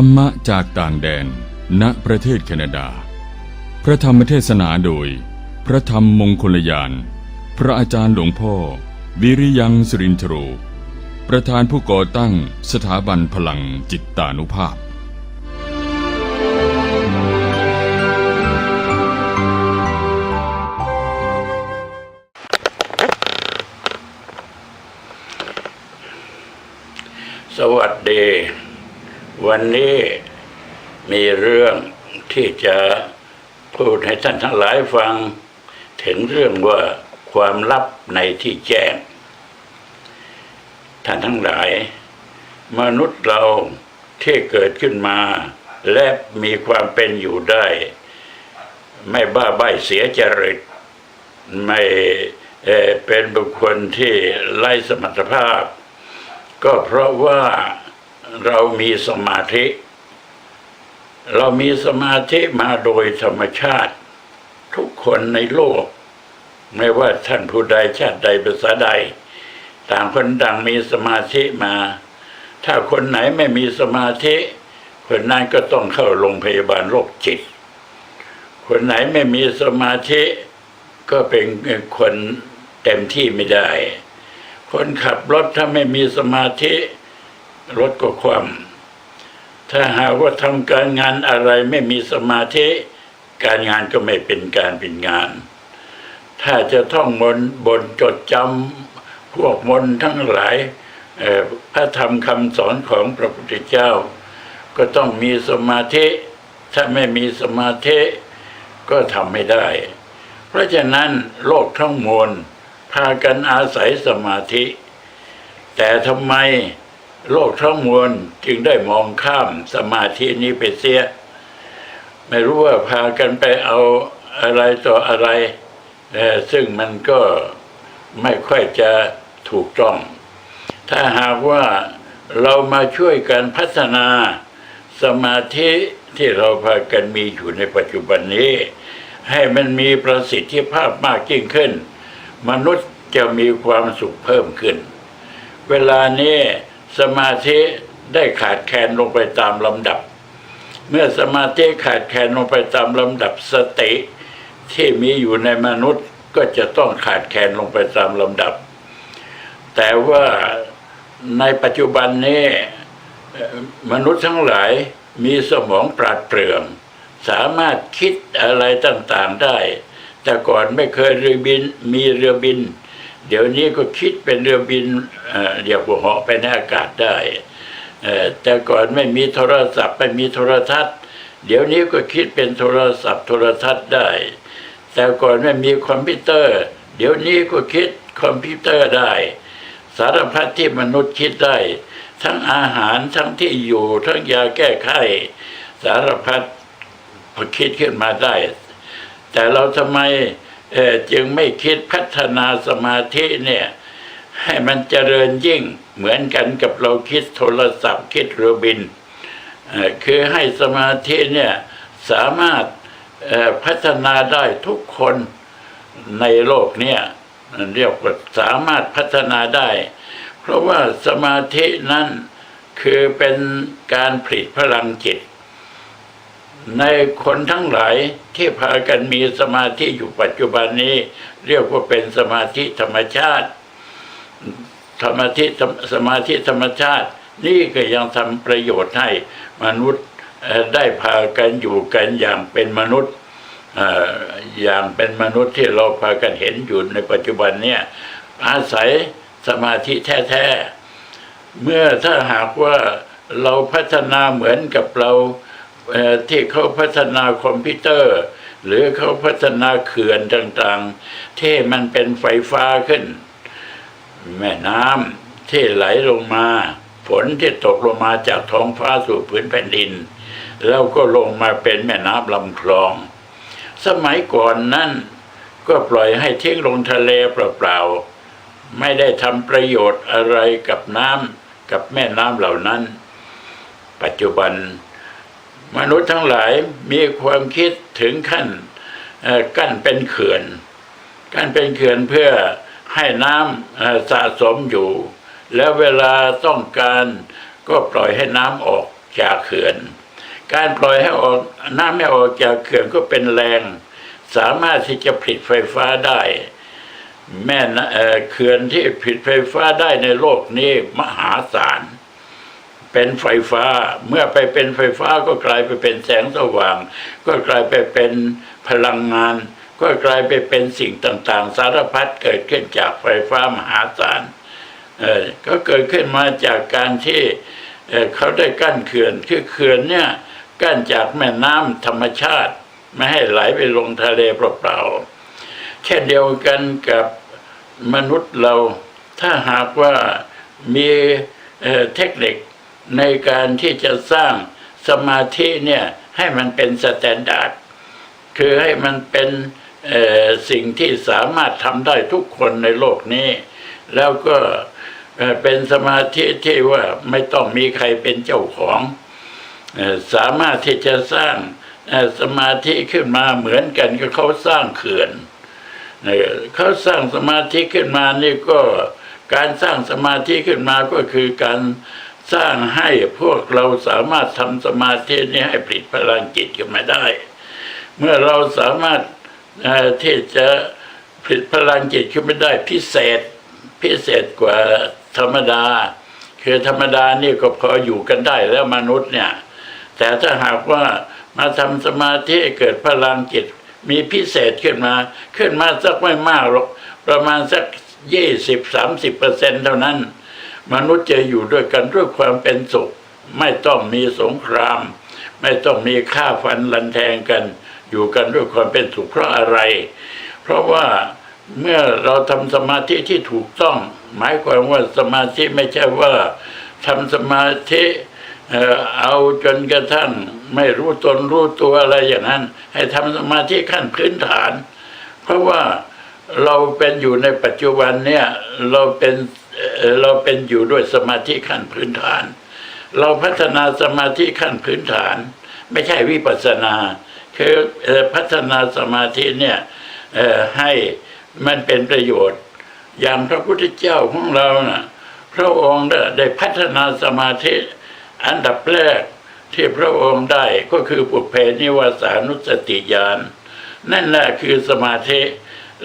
รรมะจากต่างแดน ณ ประเทศแคนาดา พระธรรมเทศนาโดย พระธรรมมงคลยาน พระอาจารย์หลวงพ่อ วิริยังสุรินทโรประธานผู้ก่อตั้งสถาบันพลังจิตตานุภาพสวัสดี วันนี้มีเรื่องที่จะพูดให้ท่านทั้งหลายฟัง ถึงเรื่องว่าความลับในที่แจ้ง ท่านทั้งหลาย มนุษย์เราที่เกิดขึ้นมา และมีความเป็นอยู่ได้ ไม่บ้าใบ้เสียจริตไม่เเป็นบุคคลที่ไร้สมรรถภาพ ก็เพราะว่า เรามีสมาธิ เรามีสมาธิมาโดยธรรมชาติ ทุกคนในโลก ไม่ว่าท่านผู้ใดชาติใดภาษาใด ต่างคนต่างมีสมาธิมา ถ้าคนไหนไม่มีสมาธิ คนนั้นก็ต้องเข้าโรงพยาบาลโรคจิต คนไหนไม่มีสมาธิก็เป็นคนเต็มที่ไม่ได้ คนขับรถถ้าไม่มีสมาธิ รถก็ความ ถ้าหากว่าทำการงานอะไรไม่มีสมาธิ การงานก็ไม่เป็นการเป็นงาน ถ้าจะท่องมนบนจดจำพวกมนทั้งหลายพระธรรมคำสอนของพระพุทธเจ้า ก็ต้องมีสมาธิ ถ้าไม่มีสมาธิ ก็ทำไม่ได้ เพราะฉะนั้นโลกทั้งมวลพากันอาศัยสมาธิ แต่ทำไม โลกทั้งมวลจึงได้มองข้ามสมาธินี้ไปเสีย ไม่รู้ว่าพากันไปเอาอะไรต่ออะไร ซึ่งมันก็ไม่ค่อยจะถูกต้อง ถ้าหากว่าเรามาช่วยกันพัฒนาสมาธิที่เราพากันมีอยู่ในปัจจุบันนี้ ให้มันมีประสิทธิภาพมากยิ่งขึ้น มนุษย์จะมีความสุขเพิ่มขึ้น เวลานี้ สมาธิได้ขาดแคลนลงไปตามลำดับ เมื่อสมาธิขาดแคลนลงไปตามลำดับสติที่มีอยู่ในมนุษย์ก็จะต้องขาดแคลนลงไปตามลำดับ แต่ว่าในปัจจุบันนี้มนุษย์ทั้งหลายมีสมองปราดเปรื่อง สามารถคิดอะไรต่างๆได้ แต่ก่อนไม่เคยเรือบินมีเรือบิน เดี๋ยวนี้ก็คิดเป็นเรือบินเอ่อเรียกว่าเหาะไปในอากาศได้แต่ก่อนไม่มีโทรศัพท์ไม่มีโทรทัศน์ เดี๋ยวนี้ก็คิดเป็นโทรศัพท์โทรทัศน์ได้ แต่ก่อนไม่มีคอมพิวเตอร์ เดี๋ยวนี้ก็คิดคอมพิวเตอร์ได้ สารพัดที่มนุษย์คิดได้ ทั้งอาหารทั้งที่อยู่ ทั้งยาแก้ไขสารพัดพอคิดขึ้นมาได้ แต่เราทำไม จึงไม่คิดพัฒนาสมาธิเนี่ย ให้มันเจริญยิ่งเหมือนกันกับเราคิดโทรศัพท์คิดเรือบิน คือให้สมาธิเนี่ยสามารถพัฒนาได้ทุกคนในโลกเนี่ยเรียกว่าสามารถพัฒนาได้ เพราะว่าสมาธินั้นคือเป็นการผลิตพลังจิต ในคนทั้งหลายที่พากันมีสมาธิอยู่ปัจจุบันนี้ เรียกว่าเป็นสมาธิธรรมชาติธรรมธิสมาธิธรรมชาติ นี่ก็ยังทำประโยชน์ให้มนุษย์ได้พากันอยู่กันอย่างเป็นมนุษย์อย่างเป็นมนุษย์ที่เราพากันเห็นอยู่ในปัจจุบันเนี่ยอาศัยสมาธิแท้ๆเมื่อถ้าหากว่าเราพัฒนาเหมือนกับเรา ที่เขาพัฒนาคอมพิวเตอร์ หรือเขาพัฒนาเขื่อนต่างๆ ที่มันเป็นไฟฟ้าขึ้น แม่น้ำที่ไหลลงมา ฝนที่ตกลงมาจากท้องฟ้าสู่พื้นแผ่นดิน แล้วก็ลงมาเป็นแม่น้ำลำคลอง สมัยก่อนนั้นก็ปล่อยให้ทิ้งลงทะเลเปล่าๆ ไม่ได้ทำประโยชน์อะไรกับน้ำกับแม่น้ำเหล่านั้น ปัจจุบัน มนุษย์ทั้งหลายมีความคิดถึงขั้นกั้นเป็นเขื่อนการเป็นเขื่อนเพื่อให้น้ำสะสมอยู่ แล้วเวลาต้องการก็ปล่อยให้น้ำออกจากเขื่อน การปล่อยให้ออกน้ำไม่ออกจากเขื่อนก็เป็นแรง สามารถที่จะผลิตไฟฟ้าได้ แม่เขื่อนที่ผลิตไฟฟ้าได้ในโลกนี้มหาศาล เป็นไฟฟ้า เมื่อไปเป็นไฟฟ้าก็กลายไปเป็นแสงสว่าง ก็กลายไปเป็นพลังงาน ก็กลายไปเป็นสิ่งต่างๆ สารพัดเกิดขึ้นจากไฟฟ้ามหาศาลเออก็เกิดขึ้นมาจากการที่เออเขาได้กั้นเขื่อนคือเขื่อนเนี่ยกั้นจากแม่น้ำธรรมชาติ ไม่ให้ไหลไปลงทะเลเปล่าๆเช่นเดียวกันกับมนุษย์เราถ้าหากว่ามีเเทคนิค ในการที่จะสร้างสมาธิเนี่ยให้มันเป็นสแตนดาร์ดคือให้มันเป็นสิ่งที่สามารถทำได้ทุกคนในโลกนี้ แล้วก็เป็นสมาธิที่ว่าไม่ต้องมีใครเป็นเจ้าของ สามารถที่จะสร้างสมาธิขึ้นมาเหมือนกันกับเขาสร้างเขื่อนเขาสร้างสมาธิขึ้นมานี่ก็การสร้างสมาธิขึ้นมาก็คือการ สร้างให้พวกเราสามารถทำสมาธินี้ให้ผลิตพลังจิตขึ้นมาได้ เมื่อเราสามารถที่จะผลิตพลังจิตขึ้นมาได้พิเศษพิเศษกว่าธรรมดา คือธรรมดานี่ก็พออยู่กันได้แล้วมนุษย์เนี่ย แต่ถ้าหากว่ามาทำสมาธิเกิดพลังจิตมีพิเศษขึ้นมา ขึ้นมาสักไม่มากหรอกประมาณสักยี่สิบสามสิบเปอร์เซ็นเท่านั้น มนุษย์จะอยู่ด้วยกันด้วยความเป็นสุข ไม่ต้องมีสงคราม ไม่ต้องมีฆ่าฟันลันแทงกัน อยู่กันด้วยความเป็นสุขเพราะอะไร เพราะว่าเมื่อเราทำสมาธิที่ถูกต้อง หมายความว่าสมาธิไม่ใช่ว่าทำสมาธิเอ่อเอาจนกระทั่งไม่รู้ตนรู้ตัวอะไรอย่างนั้น ให้ทำสมาธิขั้นพื้นฐาน เพราะว่าเราเป็นอยู่ในปัจจุบันเนี่ยเราเป็น เราเป็นอยู่ด้วยสมาธิขั้นพื้นฐาน เราพัฒนาสมาธิขั้นพื้นฐาน ไม่ใช่วิปัสสนา คือเอ่อพัฒนาสมาธิเนี่ยให้มันเป็นประโยชน์ อย่างพระพุทธเจ้าของเรานะ่ะพระองค์ได้ได้พัฒนาสมาธิอันดับแรกที่พระองค์ได้ก็คือปุเพนิวาสานุสติญาณนั่นแหละคือสมาธิ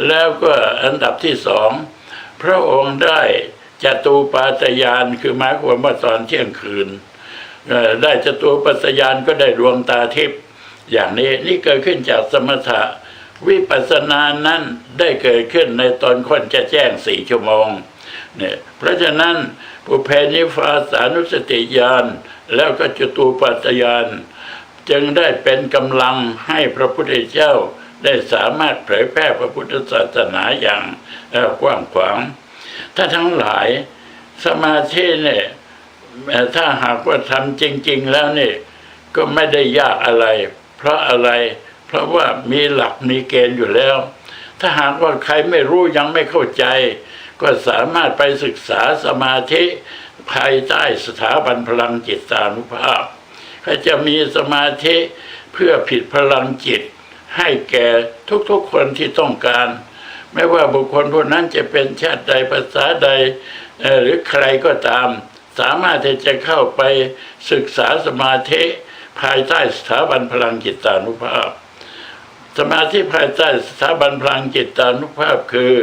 แล้วก็อันดับที่สอง พระองค์ได้ จตูปาตยานคือหมายความว่าตอนเที่ยงคืนได้จตุปัสยานก็ได้ดวงตาทิพย์อย่างนี้นี่เกิดขึ้นจากสมถะ วิปัสสนานั้นได้เกิดขึ้นในตอนคนจะแจ้งสี่ชั่วโมงเนี่ยเพราะฉะนั้นปุเพนิฟาสานุสติญาณแล้วก็จตุปัสยาน จึงได้เป็นกำลังให้พระพุทธเจ้าได้สามารถเผยแพร่พระพุทธศาสนาอย่างกว้างขวาง ถ้าทั้งหลายสมาธิเนี่ยถ้าหากว่าทำจริง ๆ แล้วนี่ก็ไม่ได้ยากอะไร เพราะอะไร เพราะว่ามีหลักมีเกณฑ์อยู่แล้ว ถ้าหากว่าใครไม่รู้ยังไม่เข้าใจ ก็สามารถไปศึกษาสมาธิภายใต้สถาบันพลังจิตตานุภาพเขาจะมีสมาธิเพื่อผิดพลังจิต ให้แก่ทุกๆคนที่ต้องการ ไม่ว่าบุคคลผู้นั้นจะเป็นชาติใดภาษาใดหรือใครก็ตาม สามารถที่จะเข้าไปศึกษาสมาธิภายใต้สถาบันพลังจิตตานุภาพ สมาธิภายใต้สถาบันพลังจิตตานุภาพคือ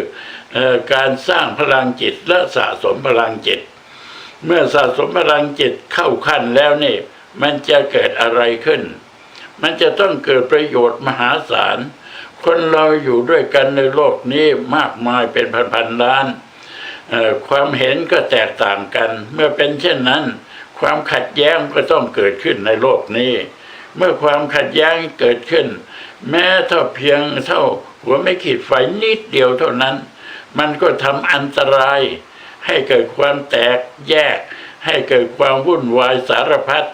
อการสร้างพลังจิตและสะสมพลังจิต เมื่อสะสมพลังจิตเข้าขั้นแล้วนี่ มันจะเกิดอะไรขึ้น มันจะต้องเกิดประโยชน์มหาศาล คนเราอยู่ด้วยกันในโลกนี้มากมายเป็นพันๆล้าน ความเห็นก็แตกต่างกัน เมื่อเป็นเช่นนั้น ความขัดแย้งก็ต้องเกิดขึ้นในโลกนี้ เมื่อความขัดแย้งเกิดขึ้น แม้เท่าเพียงเท่าหัวไม่ขีดไฟนิดเดียวเท่านั้น มันก็ทำอันตราย ให้เกิดความแตกแยก ให้เกิดความวุ่นวายสารพัด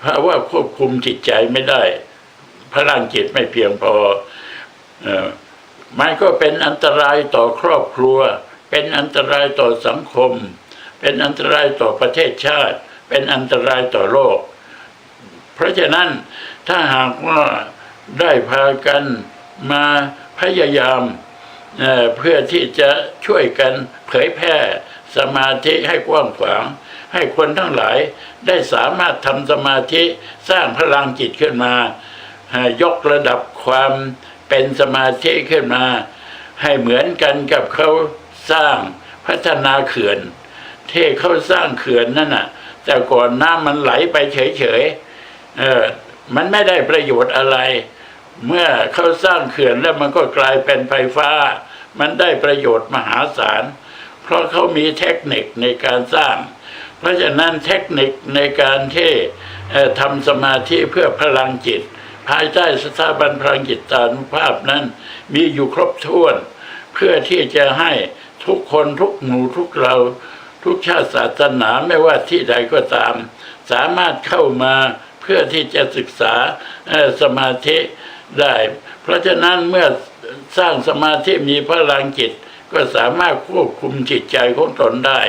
เพราะว่าควบคุมจิตใจไม่ได้พลังจิตไม่เพียงพอ มันก็เป็นอันตรายต่อครอบครัว เป็นอันตรายต่อสังคม เป็นอันตรายต่อประเทศชาติ เป็นอันตรายต่อโลก เพราะฉะนั้นถ้าหากว่าได้พากันมาพยายามเเพื่อที่จะช่วยกันเผยแพร่สมาธิให้กว้างขวาง ให้คนทั้งหลายได้สามารถทำสมาธิสร้างพลังจิตขึ้นมา ยกระดับความ เป็นสมาธิขึ้นมา ให้เหมือนกันกับเขาสร้างพัฒนาเขื่อนที่เขาสร้างเขื่อนนั่นน่ะ แต่ก่อนน้ำมันไหลไปเฉยๆเออมันไม่ได้ประโยชน์อะไร เมื่อเขาสร้างเขื่อนแล้วมันก็กลายเป็นไฟฟ้า มันได้ประโยชน์มหาศาล เพราะเขามีเทคนิคในการสร้าง เพราะฉะนั้นเทคนิคในการที่เอ่อทำสมาธิเพื่อพลังจิต ภายใต้สถาบันพลังจิตตานุภาพนั้น มีอยู่ครบถ้วน เพื่อที่จะให้ทุกคนทุกหมู่ทุกเราทุกชาติศาสนาไม่ว่าที่ใดก็ตาม สามารถเข้ามาเพื่อที่จะศึกษาสมาธิได้ เพราะฉะนั้นเมื่อสร้างสมาธิมีพลังจิต ก็สามารถควบคุมจิตใจของตนได้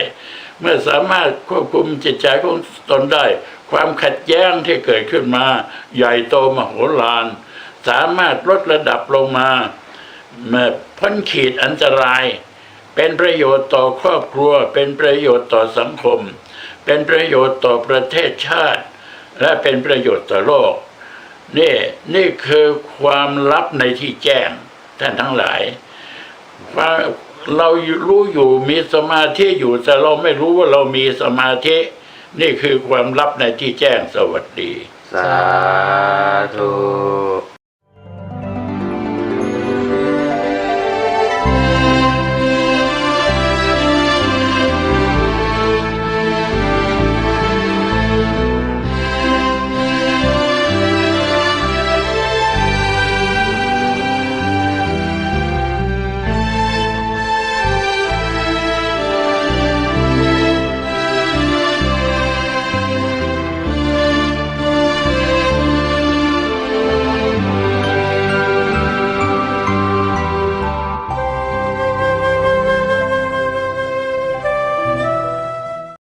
เมื่อสามารถควบคุมจิตใจของตนได้ ความขัดแย้งที่เกิดขึ้นมา ใหญ่โตมโหฬารสามารถลดระดับลงมาพ้นขีดอันตราย เป็นประโยชน์ต่อครอบครัว เป็นประโยชน์ต่อสังคม เป็นประโยชน์ต่อประเทศชาติ และเป็นประโยชน์ต่อโลกนี่นี่คือความลับในที่แจ้งท่านทั้งหลายว่าเรารู้อยู่มีสมาธิอยู่แต่เราไม่รู้ว่าเรามีสมาธิ นี่คือความลับในที่แจ้งสวัสดี สาธุ